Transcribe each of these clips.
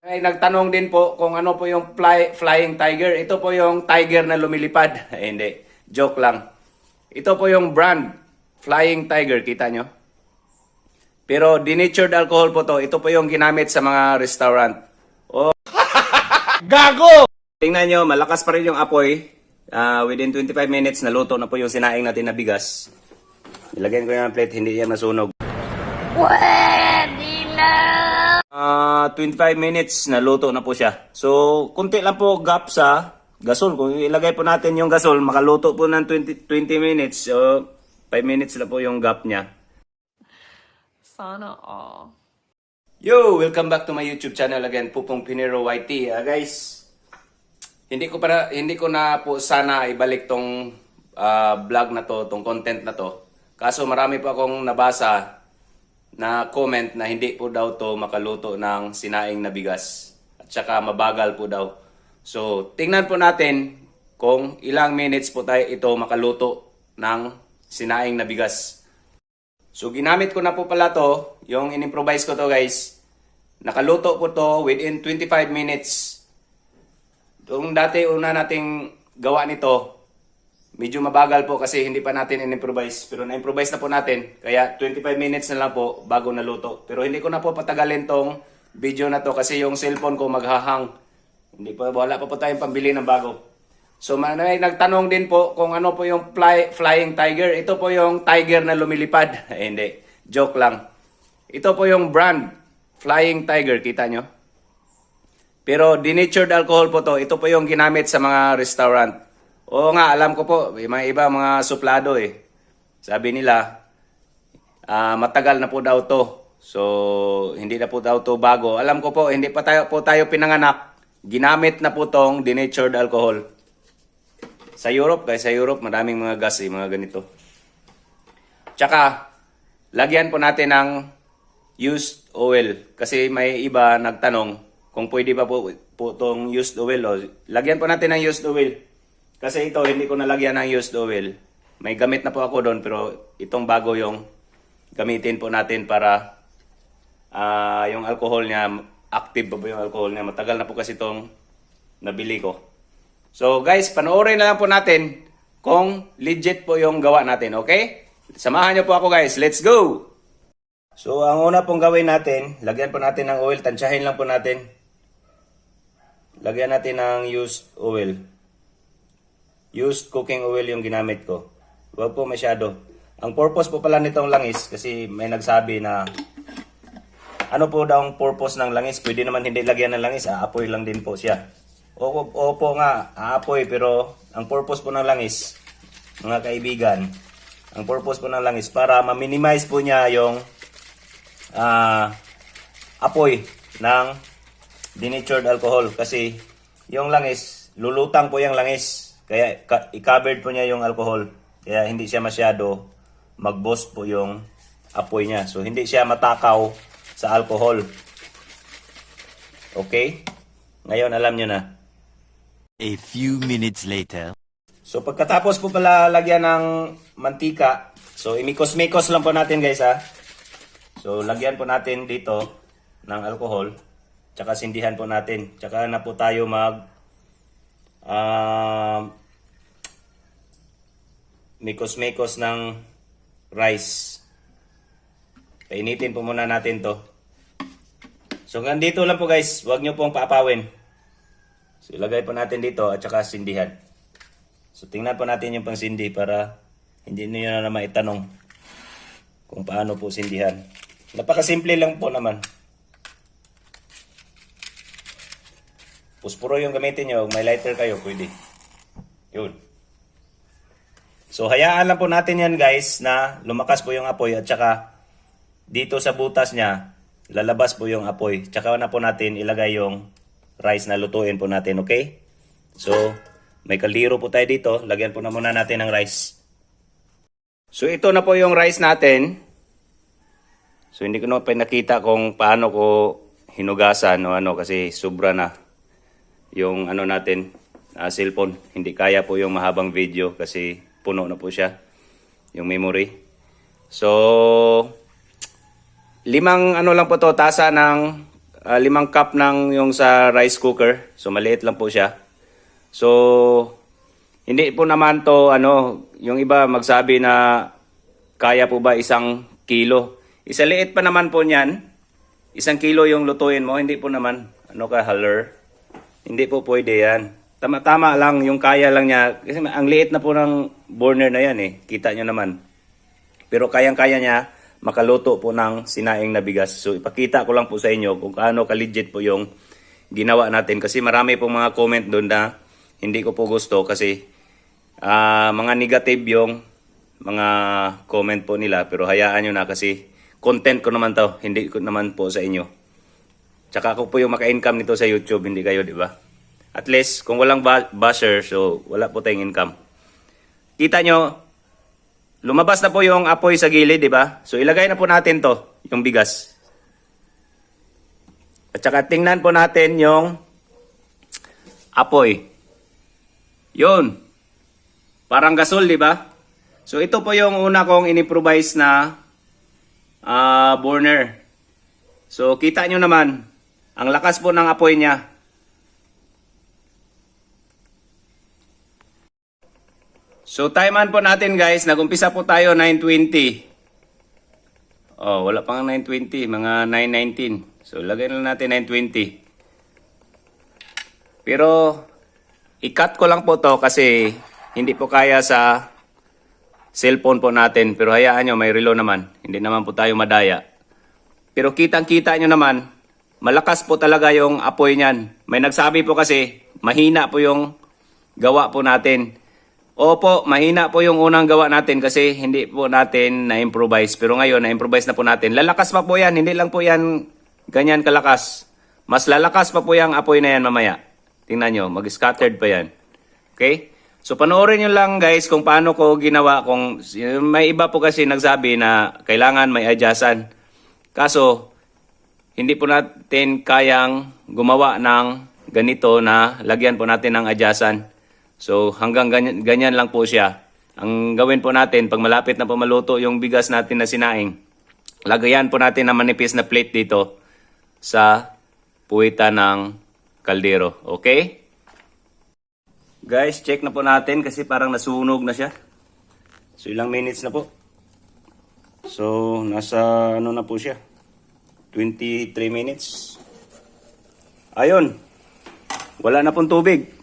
Ay, nagtanong din po kung ano po yung fly, flying tiger. Ito po yung tiger na lumilipad. Eh, hindi, joke lang. Ito po yung brand, flying tiger, kita nyo? Pero denatured alcohol po to. Ito po yung ginamit sa mga restaurant. Oh. Gago! Tingnan nyo, malakas pa rin yung apoy. Ah, within 25 minutes, naluto na po yung sinaing natin na bigas. Ilagyan ko yung plate, hindi yan masunog. Na! Ah, 25 minutes naluto na po siya. So, kunti lang po gap sa gasol. Kung ilagay po natin yung gasol, makaluto po ng 20, 20 minutes. So, 5 minutes lang po yung gap niya. Sana all. Yo! Welcome back to my YouTube channel again, Pupong Pinero YT. Ah, guys, hindi ko para hindi ko na po sana ibalik tong ah, vlog na to, tong content na to. Kaso marami pa akong nabasa na comment na hindi po daw to makaluto ng sinaing na bigas. At saka mabagal po daw. So, tingnan po natin kung ilang minutes po tayo ito makaluto ng sinaing na bigas. So, ginamit ko na po pala to, yung in-improvise ko to guys. Nakaluto po to within 25 minutes. Yung dati una nating gawa nito, medyo mabagal po kasi hindi pa natin in-improvise. Pero na-improvise na po natin. Kaya 25 minutes na lang po bago naluto. Pero hindi ko na po patagalin tong video na to kasi yung cellphone ko maghahang. Hindi pa, wala pa po tayong pambili ng bago. So may nagtanong din po kung ano po yung fly, flying tiger. Ito po yung tiger na lumilipad. Eh, hindi, joke lang. Ito po yung brand, flying tiger, kita nyo? Pero denatured alcohol po to. Ito po yung ginamit sa mga restaurant. Oo nga, alam ko po, may mga iba mga suplado eh. Sabi nila, ah, matagal na po daw to. So, hindi na po daw to bago. Alam ko po, hindi pa tayo, po tayo pinanganak. Ginamit na po tong denatured alcohol. Sa Europe, guys, sa Europe, maraming mga gas eh, mga ganito. Tsaka, lagyan po natin ng used oil. Kasi may iba nagtanong kung pwede ba po, po itong used oil. O, lagyan po natin ng used oil. Kasi ito, hindi ko nalagyan ng used oil. May gamit na po ako doon, pero itong bago yung gamitin po natin para ah, yung alcohol niya, active pa po yung alcohol niya. Matagal na po kasi itong nabili ko. So guys, panoorin na lang po natin kung legit po yung gawa natin, okay? Samahan niyo po ako guys, let's go! So ang una pong gawin natin, lagyan po natin ng oil, tansyahin lang po natin. Lagyan natin ng used oil. Used cooking oil yung ginamit ko. Huwag po masyado. Ang purpose po pala nitong langis, kasi may nagsabi na ano po daw ang purpose ng langis? Pwede naman hindi lagyan ng langis, aapoy lang din po siya. Opo, opo nga, aapoy, pero ang purpose po ng langis, mga kaibigan, ang purpose po ng langis, para ma-minimize po niya yung ah, apoy ng denatured alcohol. Kasi yung langis, lulutang po yung langis. Kaya ka- i-covered po niya yung alcohol. Kaya hindi siya masyado mag-boost po yung apoy niya. So hindi siya matakaw sa alcohol. Okay? Ngayon alam nyo na. A few minutes later. So pagkatapos po pala lagyan ng mantika, so imikos-mikos lang po natin guys ha. So lagyan po natin dito ng alcohol, tsaka sindihan po natin. Tsaka na po tayo mag um mikos-mikos ng rice. Painitin po muna natin to. So hanggang dito lang po guys, huwag nyo pong paapawin. So ilagay po natin dito at saka sindihan. So tingnan po natin yung pangsindi para hindi niyo na naman itanong kung paano po sindihan. Napakasimple lang po naman. Puspuro yung gamitin nyo. Kung may lighter kayo, pwede. Yun. So hayaan lang po natin yan guys na lumakas po yung apoy at saka dito sa butas niya lalabas po yung apoy. Tsaka na po natin ilagay yung rice na lutuin po natin, okay? So, may kaldero po tayo dito. Lagyan po na muna natin ng rice. So, ito na po yung rice natin. So, hindi ko na pa nakita kung paano ko hinugasan o ano kasi sobra na yung ano natin, ah, cellphone. Hindi kaya po yung mahabang video kasi puno na po siya yung memory. So, limang ano lang po to, tasa ng ah, limang cup ng yung sa rice cooker. So maliit lang po siya. So hindi po naman to ano, yung iba magsabi na kaya po ba isang kilo. Isa liit pa naman po niyan. Isang kilo yung lutuin mo, hindi po naman ano ka haler. Hindi po pwede yan. Tama-tama lang yung kaya lang niya. Kasi ang liit na po ng burner na yan eh. Kita nyo naman. Pero kayang-kaya niya makaluto po ng sinaing na bigas. So ipakita ko lang po sa inyo kung kaano ka-legit po yung ginawa natin. Kasi marami pong mga comment doon na hindi ko po gusto kasi ah, mga negative yung mga comment po nila. Pero hayaan nyo na kasi content ko naman to. Hindi ko naman po sa inyo. Tsaka ako po yung maka-income nito sa YouTube, hindi kayo, di ba? At least, kung walang ba- basher, so wala po tayong income. Kita nyo, lumabas na po yung apoy sa gilid, di ba? So ilagay na po natin to, yung bigas. At saka tingnan po natin yung apoy. Yun. Parang gasol, di ba? So ito po yung una kong inimprovise na ah, burner. So kita nyo naman, ang lakas po ng apoy niya. So timean po natin guys, nagumpisa po tayo 9.20. Oh, wala pang 9.20, mga 9.19. So lagay na natin 9.20. Pero i-cut ko lang po to kasi hindi po kaya sa cellphone po natin. Pero hayaan nyo, may relo naman. Hindi naman po tayo madaya. Pero kitang-kita nyo naman, malakas po talaga yung apoy niyan. May nagsabi po kasi, mahina po yung gawa po natin. Opo, mahina po yung unang gawa natin kasi hindi po natin na-improvise. Pero ngayon, na-improvise na po natin. Lalakas pa po yan, hindi lang po yan ganyan kalakas. Mas lalakas pa po yung apoy na yan mamaya. Tingnan nyo, mag-scattered pa yan. Okay? So panoorin nyo lang guys kung paano ko ginawa. Kung may iba po kasi nagsabi na kailangan may adjustan. Kaso, hindi po natin kayang gumawa ng ganito na lagyan po natin ng adjustan. So hanggang ganyan, ganyan lang po siya. Ang gawin po natin, pag malapit na po maluto yung bigas natin na sinaing, lagayan po natin ng manipis na plate dito sa puwitan ng kaldero. Okay? Guys, check na po natin kasi parang nasunog na siya. So ilang minutes na po. So nasa ano na po siya. 23 minutes. Ayun. Wala na pong tubig.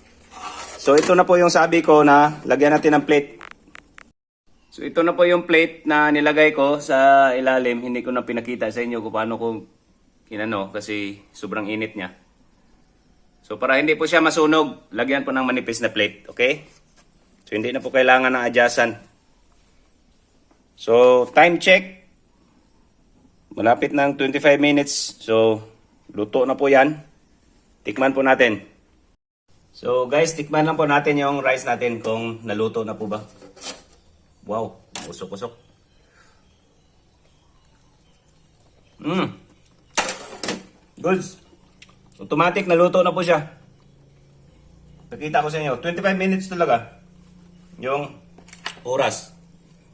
So ito na po yung sabi ko na lagyan natin ng plate. So ito na po yung plate na nilagay ko sa ilalim. Hindi ko na pinakita sa inyo kung paano ko inano kasi sobrang init niya. So para hindi po siya masunog, lagyan po ng manipis na plate, okay? So hindi na po kailangan ng adjustan. So time check. Malapit ng 25 minutes. So luto na po 'yan. Tikman po natin. So guys, tikman lang po natin yung rice natin kung naluto na po ba. Wow, usok-usok. Mm. Goods. Automatic naluto na po siya. Nakita ko sa inyo, 25 minutes talaga. Yung oras.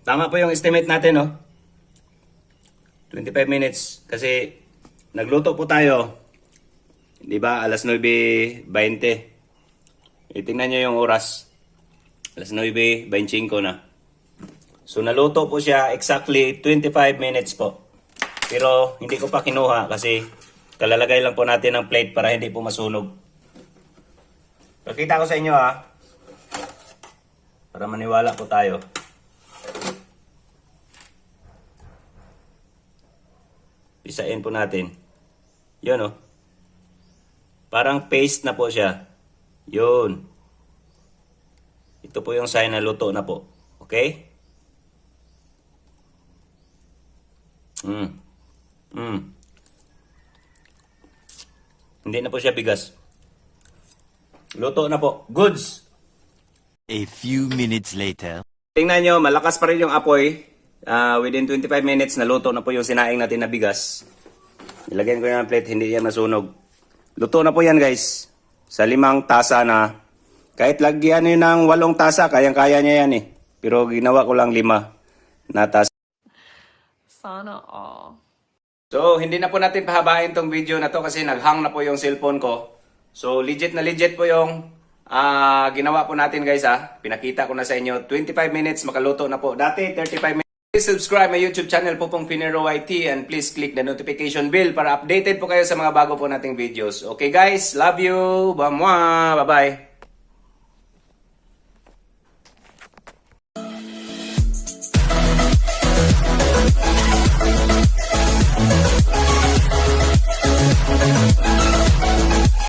Tama po yung estimate natin, no? 25 minutes. Kasi nagluto po tayo. Di ba? Alas 9.20. Itingnan nyo yung oras. Alas 9.25 na. So naluto po siya exactly 25 minutes po. Pero hindi ko pa kinuha kasi kalalagay lang po natin ng plate para hindi po masunog. Pakita ko sa inyo ha. Para maniwala po tayo. Pisain po natin. Yun oh. Parang paste na po siya. Yun. Ito po yung sign na luto na po. Okay? Mm. Mm. Hindi na po siya bigas. Luto na po. Goods! A few minutes later. Tingnan nyo, malakas pa rin yung apoy. Ah, within 25 minutes, naluto na po yung sinaing natin na bigas. Ilagyan ko yung plate, hindi yan masunog. Luto na po yan guys. Sa limang tasa na. Kahit lagyan nyo ng walong tasa, kayang-kaya niya yan eh. Pero ginawa ko lang lima na tasa. Sana all. So, hindi na po natin pahabain tong video na to kasi naghang na po yung cellphone ko. So, legit na legit po yung ah, ginawa po natin guys ha. Pinakita ko na sa inyo. 25 minutes makaluto na po. Dati 35 minutes. Please subscribe my YouTube channel po pong Pinero YT and please click the notification bell para updated po kayo sa mga bago po nating videos. Okay guys, love you. Bamwa. Bye-bye.